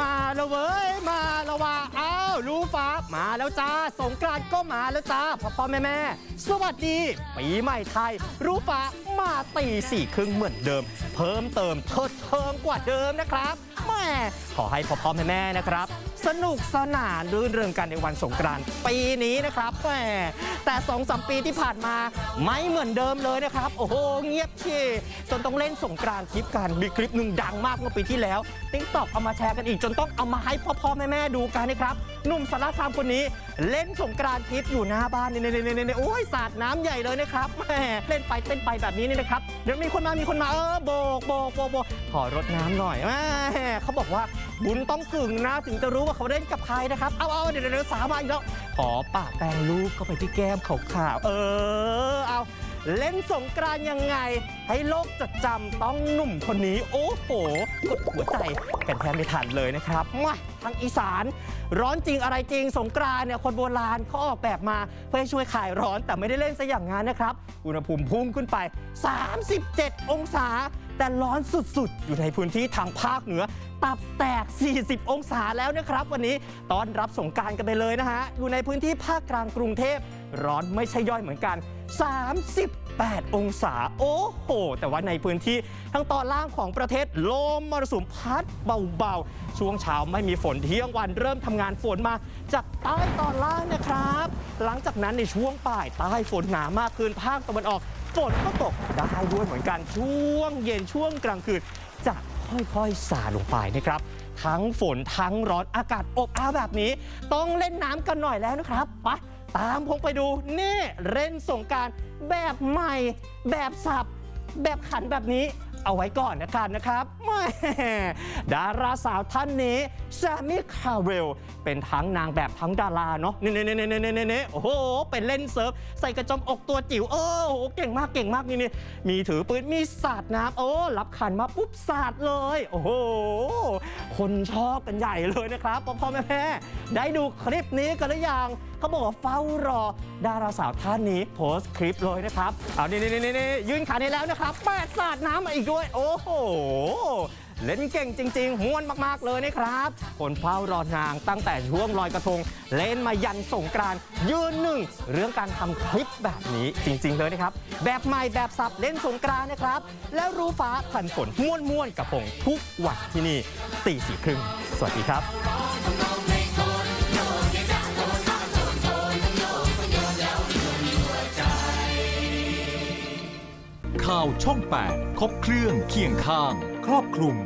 มาแล้วเว้ย มาแล้วว่าอ้าวรู้ฟ้ามาแล้วจ้า สงกรานต์ก็มาแล้วจ้าพ่อพ่อแม่แม่สวัสดี ปีใหม่ไทย รู้ฟ้ามาตีสี่ครึ่งเหมือนเดิม เพิ่มเติมเทิดเทิงกว่าเดิมนะครับแม่ขอให้พ่อพ่อแม่แม่นะครับ สนุกสนานรื่นเริงกันในวันสงกรานต์ปีนี้นะครับแหมแต่สองสามปีที่ผ่านมาไม่เหมือนเดิมเลยนะครับ โอ้โหเงียบเชีจนต้องเล่นสงกรานต์คลิปกันมีคลิปหนึ่งดังมากเมื่อปีที่แล้วติ๊กต็อกเอามาแชร์กันอีกจนต้องเอามาให้พ่อพ่อแม่แม่ๆดูกันนะครับหนุ่มสารคามคนนี้ เล่นสงกรานต์คลิปอยู่หน้าบ้านเนี่ยเนี่ยเนี่ยโอ้ยสาดน้ำใหญ่เลยนะครับแหมเล่นไปเต้นไปแบบนี้นี่นะครับเดี๋ยวมีคนมามีคนมาเออโบกโบกโบกโบก ขอรดน้ำหน่อยแหมเขาบอกว่าบุญต้องถึงนะถึงจะรู้ว่าเขาเล่นกับใครนะครับ เอาเอาเดี๋ยวเดี๋ยวสาวมาอีกแล้ว ขอปากแปรงลูกเข้าไปที่แก้มขาวๆเออ เอาเล่นสงกรานยังไง ให้โลกจดจำต้องหนุ่มคนนี้ โอ้โห กดหัวใจกันแทบไม่ทันเลยนะครับมา ทางอีสาน ร้อนจริงอะไรจริง สงกรานต์เนี่ยคนโบราณเขาออกแบบมาเพื่อให้ช่วยคลายร้อนแต่ไม่ได้เล่นซะอย่างนั้นนะครับ อุณหภูมิพุ่งขึ้นไป 37 องศา แต่ร้อนสุดๆ อยู่ในพื้นที่ทางภาคเหนือ ตับแตก 40 องศาแล้วนะครับ วันนี้ต้อนรับสงกรารกันไปเลยนะฮะอยู่ในพื้นที่ภาคกลางกรุงเทพร้อนไม่ใช่ย่อยเหมือนกัน 8 องศา โอ้โห แต่ว่าในพื้นที่ทางตอนล่างของประเทศลมมรสุมพัดเบาๆ ช่วงเช้าไม่มีฝนเที่ยงวันเริ่มทำงานฝนมาจากใต้ตอนล่างนะครับ หลังจากนั้นในช่วงบ่ายใต้ฝนหนามากขึ้นภาคตะวันออกฝนก็ตกได้ด้วยเหมือนกันช่วงเย็นช่วงกลางคืนจะค่อยๆสาลงไปนะครับ ทั้งฝนทั้งร้อนอากาศอบอ้าวแบบนี้ ต้องเล่นน้ำกันหน่อยแล้วนะครับไป ตามผมไปดูนี่เล่นสงการแบบใหม่ แบบสับ แบบขันแบบนี้เอาไว้ก่อนนะครับนะครับแม่ดาราสาวท่านนี้แซมมี่คาเรลเป็นทั้งนางแบบทั้งดาราเนาะนี่นี่นี่นี่นี่นี่โอ้โหเป็นเล่นเซิร์ฟ ใส่กระจมอกตัวจิ๋วโอ้โหเก่งมากเก่งมากนี่นี่มีถือปืนมีสาดน้ำโอ้รับขันมาปุ๊บสาดเลย โอ้โหคนชอบกันใหญ่เลยนะครับพ่อแม่แม่ได้ดูคลิปนี้กันหรือยังเขาบอกว่าเฝ้ารอดาราสาวท่านนี้โพสต์คลิปเลยนะครับเอานี่นี่นี่นี่ยืนขานี้แล้วนะครับแปดสาดน้ำมาอีกด้วย โอ้โห เล่นเก่งจริงๆม้วนมากๆเลยนะครับ คนเฝ้ารอนางตั้งแต่ช่วงลอยกระทง เล่นมายันสงกรานต์ยืนหนึ่ง เรื่องการทำคลิปแบบนี้จริงๆเลยนะครับ แบบใหม่แบบสับเล่นสงกรานต์นะครับ แล้วรู้ฟ้าพันฝนม้วนๆกับผมทุกวันที่นี่ตีสี่ครึ่งสวัสดีครับ ช่อง 8 ครบเครื่องเคียงข้าง ครอบคลุม